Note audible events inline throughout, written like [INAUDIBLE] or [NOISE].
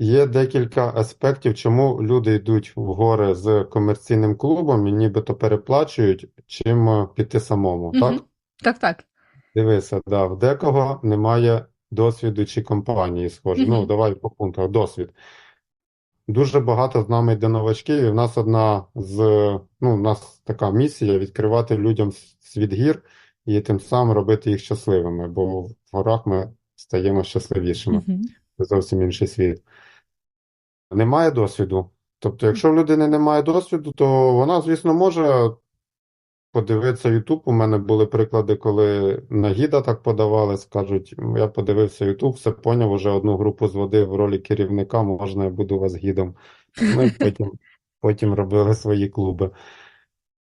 Є декілька аспектів, чому люди йдуть в гори з комерційним клубом і нібито переплачують, чим е, піти самому, Мгм. так? Так, так. Дивися, да, в декого немає досвіду чи компанії схожі. Ну, давай по пунктах. Досвід. Дуже багато з нами йде новачків, і в нас одна з, ну, в нас така місія відкривати людям світ гір і тим самим робити їх щасливими, бо в горах ми стаємо щасливішими. Це зовсім інший світ. Немає досвіду. Тобто, якщо в людини немає досвіду, то вона, звісно, може подивитися YouTube. У мене були приклади, коли на гіда так подавались, кажуть, я подивився YouTube, все поняв, уже одну групу зводив в ролі керівника, можна я буду вас гідом. І [LAUGHS] потім, потім робили свої клуби,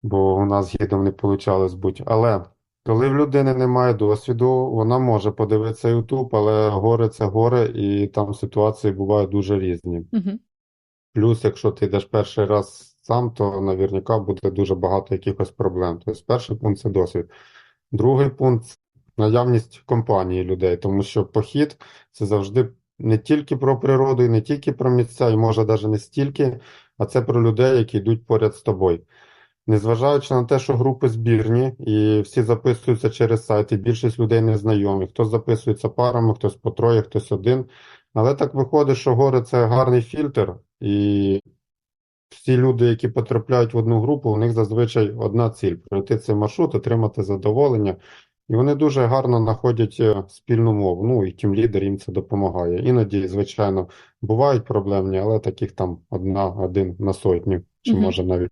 бо у нас гідом не вийшло бути. Але коли в людини немає досвіду, вона може подивитися YouTube, але гори це гори, і там ситуації бувають дуже різні. Мгм. Плюс, якщо ти йдеш перший раз сам, то наверняка буде дуже багато якихось проблем. Тобто, перший пункт це досвід. Другий пункт наявність компанії людей, тому що похід це завжди не тільки про природу і не тільки про місця, і може навіть не стільки, а це про людей, які йдуть поряд з тобою. Незважаючи на те, що групи збірні і всі записуються через сайт, і більшість людей не знайомі. Хтось записується парами, хтось по троє, хтось один. Але так виходить, що гори це гарний фільтр, і всі люди, які потрапляють в одну групу, у них зазвичай одна ціль пройти цей маршрут, отримати задоволення. І вони дуже гарно знаходять е, спільну мову. Ну і тім лідер їм це допомагає. Іноді, звичайно, бувають проблемні, але таких там одна, один на сотню, чи Мгм. може навіть